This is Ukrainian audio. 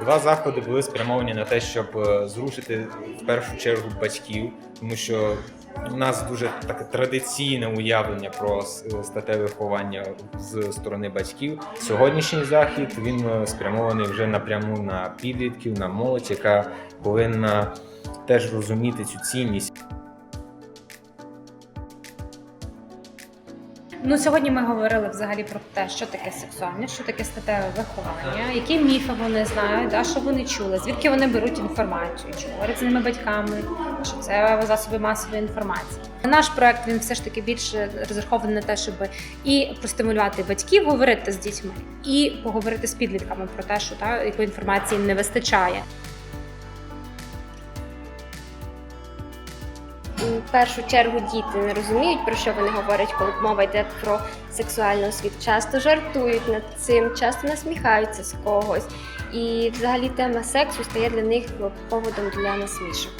Два заходи були спрямовані на те, щоб е, зрушити в першу чергу батьків, тому що у нас дуже таке традиційне уявлення про е, статеве виховання з сторони батьків. Сьогоднішній захід він е, спрямований вже напряму на підлітків, на молодь, яка повинна теж розуміти цю цінність. Ну сьогодні ми говорили взагалі про те, що таке сексуальність, що таке статеве виховання, які міфи вони знають, да, що вони чули, звідки вони беруть інформацію, чи говорять з ними батьками, що це засоби масової інформації. Наш проект він все ж таки більше розрахований на те, щоб і простимулювати батьків говорити з дітьми, і поговорити з підлітками про те, що та якої інформації не вистачає. В першу чергу діти не розуміють, про що вони говорять, коли мова йде про сексуальну освіту. Часто жартують над цим, часто насміхаються з когось. І взагалі тема сексу стає для них поводом для насмішок.